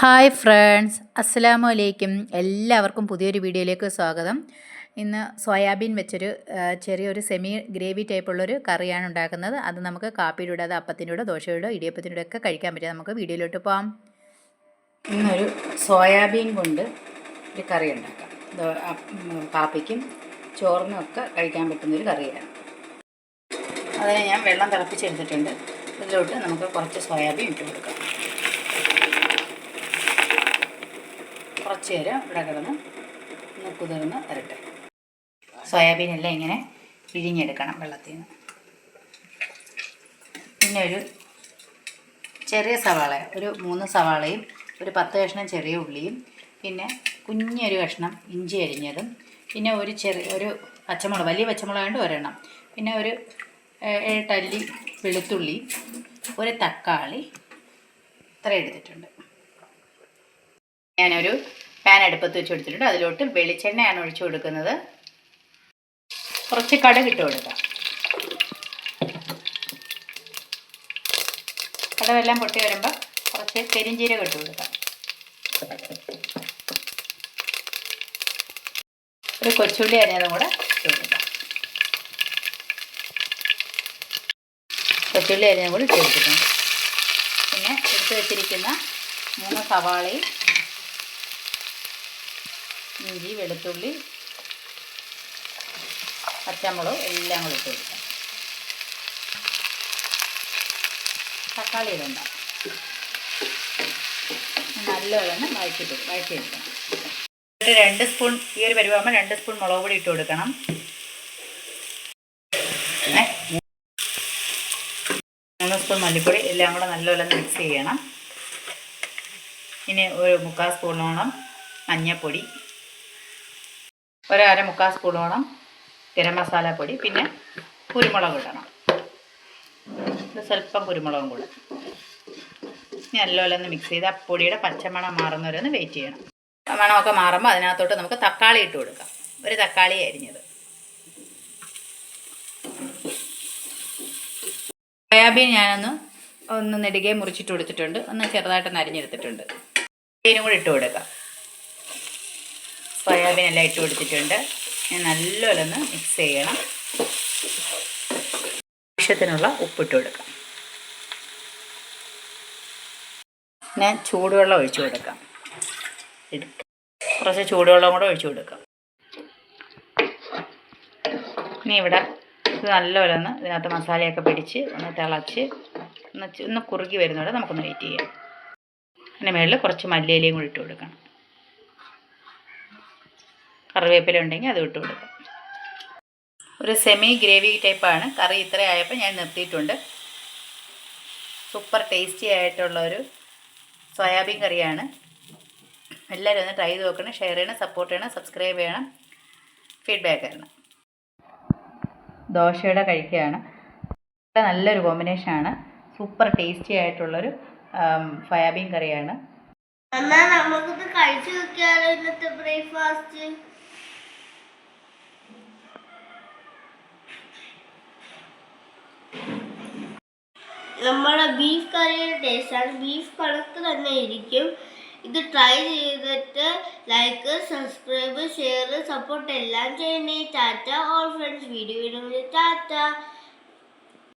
Hi friends അസ്സലാമു അലൈക്കും എല്ലാവർക്കും പുതിയൊരു വീഡിയോയിലേക്ക് സ്വാഗതം. ഇന്ന് സോയാബീൻ വെച്ചൊരു ചെറിയൊരു സെമി ഗ്രേവി ടൈപ്പുള്ളൊരു കറിയാണ് ഉണ്ടാക്കുന്നത്. അത് നമുക്ക് കാപ്പിയുടെ അത് അപ്പത്തിന്റെ കൂടെ ദോശയുടെ ഇടിയപ്പത്തിന്റെ കൂടെ ഒക്കെ കഴിക്കാൻ പറ്റും. നമുക്ക് വീഡിയോയിലോട്ട് പോകാം ഇന്നൊരു സോയാബീൻ കൊണ്ട് ഒരു കറി ഉണ്ടാക്കാം. കാപ്പിക്കും ചോറിനും ഒക്കെ കഴിക്കാൻ പറ്റുന്നൊരു കറിയാണ്. അതിന് ഞാൻ വെള്ളം തിളപ്പിച്ചെടുത്തിട്ടുണ്ട്. ഇതിലോട്ട് നമുക്ക് കുറച്ച് സോയാബീൻ ഇട്ട് കൊടുക്കാം. കുറച്ച് ഇവിടെ കിടന്ന് ഒന്ന് കുതിർന്ന് വരട്ടെ. സോയാബീൻ എല്ലാം ഇങ്ങനെ പിഴിഞ്ഞെടുക്കണം വെള്ളത്തിൽ നിന്ന് പിന്നെ ഒരു ചെറിയ സവാള ഒരു മൂന്ന് സവാളയും ഒരു പത്ത് കഷ്ണം ചെറിയ ഉള്ളിയും പിന്നെ കുഞ്ഞൊരു കഷ്ണം ഇഞ്ചി അരിഞ്ഞതും പിന്നെ ഒരു ചെറിയ ഒരു പച്ചമുളക് വലിയ പച്ചമുളക് കൊണ്ട് ഒരെണ്ണം. പിന്നെ ഒരു ഏഴട്ടല്ലി വെളുത്തുള്ളി ഒരു തക്കാളി ഇത്ര എടുത്തിട്ടുണ്ട്. ഞാനൊരു പാൻ അടുപ്പത്ത് വെച്ച് കൊടുത്തിട്ടുണ്ട് അതിലോട്ട് വെളിച്ചെണ്ണയാണ് ഒഴിച്ചു കൊടുക്കുന്നത്. കുറച്ച് കടുക് ഇട്ട് കൊടുക്കാം. കടവെല്ലാം പൊട്ടി വരുമ്പോൾ കുറച്ച് പെരിഞ്ചീരകം ഇട്ട് കൊടുക്കാം. ഒരു കൊച്ചുള്ളി അരിഞ്ഞതും കൂടെ കൊച്ചുള്ളി അരിഞ്ഞതും കൂടി ഇട്ട് കൊടുക്കാം പിന്നെ എടുത്ത് വെച്ചിരിക്കുന്ന മൂന്ന് സവാളയും ഇഞ്ചി വെളുത്തുള്ളി പച്ചമുളക് എല്ലാം കൂടി ഇട്ട് കൊടുക്കാം. തക്കാളി ഇടണ്ട. നല്ലവണ്ണം വഴറ്റിട്ട് വഴറ്റിയെടുക്കണം ഒരു രണ്ട് സ്പൂൺ ഈ ഒരു പരിവാകുമ്പോൾ രണ്ട് സ്പൂൺ മുളക് പൊടി ഇട്ട് കൊടുക്കണം. മൂന്ന് സ്പൂൺ മല്ലിപ്പൊടി എല്ലാം കൂടെ നല്ലപോലെ മിക്സ് ചെയ്യണം. ഇനി ഒരു മുക്കാൽ സ്പൂണോളം മഞ്ഞൾപ്പൊടി ഒരു അര മുക്കാൽ സ്പൂണോളം ഗരം മസാല പൊടി പിന്നെ കുരുമുളക് ഇടണം. സ്വല്പം കുരുമുളകും കൂടെ. ഇനി നല്ലപോലെ ഒന്ന് മിക്സ് ചെയ്ത് ആ പൊടിയുടെ പച്ചമണം മാറുന്നവരെ ഒന്ന് വെയിറ്റ് ചെയ്യണം. മണമൊക്കെ മാറുമ്പോൾ അതിനകത്തോട്ട് നമുക്ക് തക്കാളി ഇട്ട് കൊടുക്കാം. ഒരു തക്കാളി അരിഞ്ഞത്. സോയാബീൻ ഞാനൊന്ന് ഒന്ന് നെടുകെ മുറിച്ചിട്ട് കൊടുത്തിട്ടുണ്ട്. ഒന്ന് ചെറുതായിട്ടൊന്ന് അരിഞ്ഞെടുത്തിട്ടുണ്ട്. ഇതിനും കൂടി ഇട്ട് കൊടുക്കാം. സോയാബീൻ എല്ലാം ഇട്ട് കൊടുത്തിട്ടുണ്ട്. ഞാൻ നല്ലപോലെ ഒന്ന് മിക്സ് ചെയ്യണം. ആവശ്യത്തിനുള്ള ഉപ്പിട്ട് കൊടുക്കാം. ഞാൻ ചൂടുവെള്ളം ഒഴിച്ചു കൊടുക്കാം. കുറച്ച് ചൂടുവെള്ളം കൂടെ ഒഴിച്ചു കൊടുക്കാം. ഇനി ഇവിടെ ഇത് നല്ലപോലെ ഒന്ന് ഇതിനകത്ത് മസാലയൊക്കെ പിടിച്ച് ഒന്ന് തിളച്ച് ഒന്ന് ഒന്ന് കുറുകി വരുന്നവിടെ നമുക്കൊന്ന് വെയിറ്റ് ചെയ്യാം. അതിന് മുകളിൽ കുറച്ച് മല്ലിയിലയും കൂടി ഇട്ട് കൊടുക്കണം. കറിവേപ്പില ഉണ്ടെങ്കിൽ അത് ഇട്ട് കൊടുക്കാം. ഒരു സെമി ഗ്രേവി ടൈപ്പാണ് കറി ഇത്ര ആയപ്പോൾ ഞാൻ നിർത്തിയിട്ടുണ്ട്. സൂപ്പർ ടേസ്റ്റി ആയിട്ടുള്ള ഒരു സോയാബീൻ കറിയാണ്. എല്ലാവരും ഒന്ന് ട്രൈ ചെയ്ത് നോക്കണം. ഷെയർ ചെയ്യണം സപ്പോർട്ട് ചെയ്യണം സബ്സ്ക്രൈബ് ചെയ്യണം ഫീഡ്ബാക്ക് തരണം ദോശയുടെ കഴിക്കുകയാണ് നല്ലൊരു കോമ്പിനേഷനാണ് സൂപ്പർ ടേസ്റ്റി ആയിട്ടുള്ളൊരു സോയാബീൻ കറിയാണ്. എന്നാ നമുക്കിത് കഴിച്ചു നോക്കിയാലോ ഇന്നത്തെ ബ്രേക്ക്ഫാസ്റ്റ്? നമ്മുടെ ബീഫ് കറിയുടെ ടേസ്റ്റാണ് ബീഫ് കണക്ക് തന്നെ ഇരിക്കും. ഇത് ട്രൈ ചെയ്തിട്ട് ലൈക്ക് സബ്സ്ക്രൈബ് ഷെയർ സപ്പോർട്ട് എല്ലാം ചെയ്യണേ. Tata. All friends video video Tata.